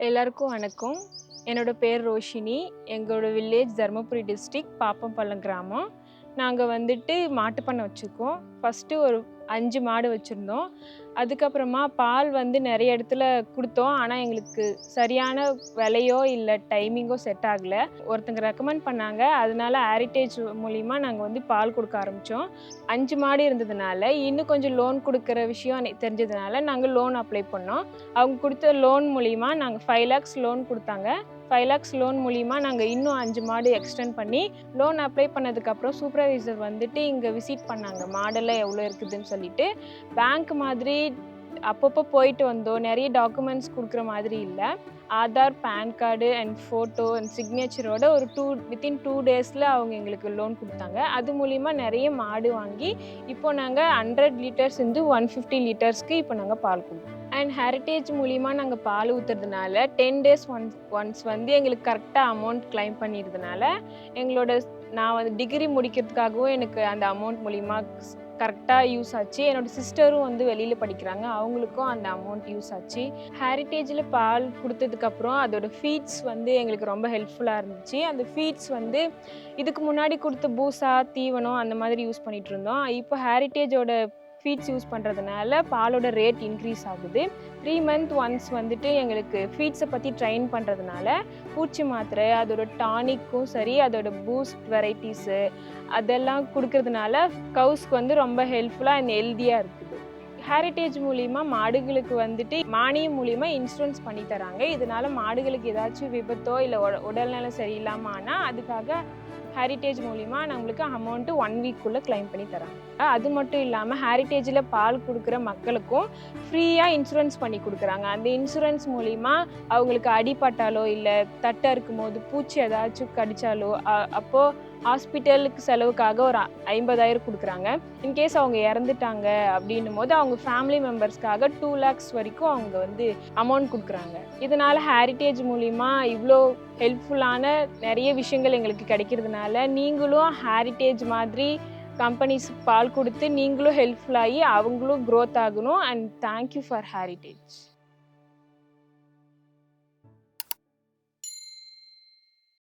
எல்லாருக்கும் வணக்கம். என்னோட பேர் ரோஷினி. எங்களோட வில்லேஜ் தருமபுரி டிஸ்ட்ரிக்ட் பாப்பம்பள்ளம் கிராமம். நாங்கள் வந்துட்டு மாட்டுப்பண்ணை வச்சுருக்கோம். ஃபஸ்ட்டு ஒரு அஞ்சு மாடு வச்சுருந்தோம். அதுக்கப்புறமா பால் வந்து நிறைய இடத்துல கொடுத்தோம். ஆனால் எங்களுக்கு சரியான விலையோ இல்லை டைமிங்கோ செட் ஆகலை. ஒருத்தங்க ரெக்கமெண்ட் பண்ணாங்க. அதனால ஹேரிட்டேஜ் மூலிமா நாங்கள் வந்து பால் கொடுக்க ஆரம்பித்தோம் அஞ்சு மாடு இருந்ததுனால இன்னும் கொஞ்சம் லோன் கொடுக்குற விஷயம் தெரிஞ்சதுனால நாங்கள் லோன் அப்ளை பண்ணோம். அவங்க கொடுத்த லோன் மூலிமா நாங்கள் ஃபைவ் லேக்ஸ் லோன் கொடுத்தாங்க. ஃபைவ் லேக்ஸ் லோன் மூலிமா நாங்கள் இன்னும் அஞ்சு மாடு எக்ஸ்டெண்ட் பண்ணி லோன் அப்ளை பண்ணதுக்கப்புறம் சூப்பர்வைசர் வந்துட்டு இங்கே விசிட் பண்ணாங்க. மாடெல்லாம் எவ்வளோ இருக்குதுன்னு சொல்லி சொல்லிட்டு பேங்க் மாதிரி அப்பப்போ போயிட்டு வந்தோம். நிறைய டாக்குமெண்ட்ஸ் கொடுக்குற மாதிரி இல்லை. Aadhaar PAN card and photo and சிக்னேச்சரோட ஒரு டூ வித்தின் டூ டேஸில் அவங்க எங்களுக்கு லோன் கொடுத்தாங்க. அது மூலிமா நிறைய மாடு வாங்கி இப்போ நாங்கள் ஹண்ட்ரட் லிட்டர்ஸ் இருந்து ஒன் ஃபிஃப்டி லிட்டர்ஸ்க்கு இப்போ நாங்கள் பால் கொடுப்போம் அண்ட் ஹெரிட்டேஜ் மூலிமா நாங்கள் பால் ஊற்றுறதுனால டென் டேஸ் ஒன்ஸ் ஒன்ஸ் வந்து எங்களுக்கு கரெக்டாக அமௌண்ட் கிளைம் பண்ணிடுறதுனால எங்களோட நான் வந்து டிகிரி முடிக்கிறதுக்காகவும் எனக்கு அந்த அமௌண்ட் மூலிமா கரெக்டாக யூஸ் ஆச்சு. என்னோட சிஸ்டரும் வந்து வெளியில் படிக்கிறாங்க. அவங்களுக்கும் அந்த அமௌண்ட் யூஸ் ஆச்சு. ஹேரிட்டேஜில் பால் கொடுத்ததுக்கப்புறம் அதோடய ஃபீட்ஸ் வந்து எங்களுக்கு ரொம்ப ஹெல்ப்ஃபுல்லாக இருந்துச்சு. அந்த ஃபீட்ஸ் வந்து இதுக்கு முன்னாடி கொடுத்த பூசா தீவனம் அந்த மாதிரி யூஸ் பண்ணிகிட்டு இருந்தோம். இப்போ ஹேரிட்டேஜோட ஃபீட்ஸ் யூஸ் பண்ணுறதுனால பாலோட ரேட் இன்க்ரீஸ் ஆகுது. த்ரீ மந்த் ஒன்ஸ் வந்துட்டு எங்களுக்கு ஃபீட்ஸை பற்றி ட்ரைன் பண்ணுறதுனால பூச்சி மாத்திரை அதோட டானிக்கும் சரி அதோட பூஸ்ட் வெரைட்டிஸு அதெல்லாம் கொடுக்கறதுனால கவுஸ்க்கு வந்து ரொம்ப ஹெல்ப்ஃபுல்லாக அண்ட் ஹெல்த்தியாக இருக்குது. ஹேரிட்டேஜ் மூலிமா மாடுகளுக்கு வந்துட்டு மானியம் மூலிமா இன்சூரன்ஸ் பண்ணி தராங்க. இதனால மாடுகளுக்கு ஏதாச்சும் விபத்தோ இல்லை உடல்நலம் சரியில்லாமல் ஆனால் அதுக்காக ஹேரிட்டேஜ் மூலிமா நம்மளுக்கு அமௌண்ட்டு ஒன் வீக்குள்ளே கிளைம் பண்ணி தராங்க. அது மட்டும் இல்லாமல் ஹேரிட்டேஜில் பால் கொடுக்குற மக்களுக்கும் ஃப்ரீயாக இன்சூரன்ஸ் பண்ணி கொடுக்குறாங்க. அந்த இன்சூரன்ஸ் மூலிமா அவங்களுக்கு அடிபட்டாலோ இல்லை தட்டை இருக்கும் போது பூச்சி ஏதாச்சும் கடித்தாலோ அப்போது ஹாஸ்பிட்டலுக்கு செலவுக்காக ஒரு ஐம்பதாயிரம் கொடுக்குறாங்க. இன்கேஸ் அவங்க இறந்துட்டாங்க அப்படின்னும் போது அவங்க ஃபேமிலி மெம்பர்ஸ்க்காக டூ லேக்ஸ் வரைக்கும் அவங்க வந்து அமௌண்ட் கொடுக்குறாங்க. இதனால் ஹேரிட்டேஜ் மூலிமா இவ்வளோ ஹெல்ப்ஃபுல்லான நிறைய விஷயங்கள் எங்களுக்கு கிடைக்கிறதுனால நீங்களும் ஹேரிட்டேஜ் மாதிரி கம்பெனிஸ் பால் கொடுத்து நீங்களும் ஹெல்ப்ஃபுல்லாகி அவங்களும் க்ரோத் ஆகணும் அண்ட் தேங்க்யூ ஃபார் ஹேரிட்டேஜ்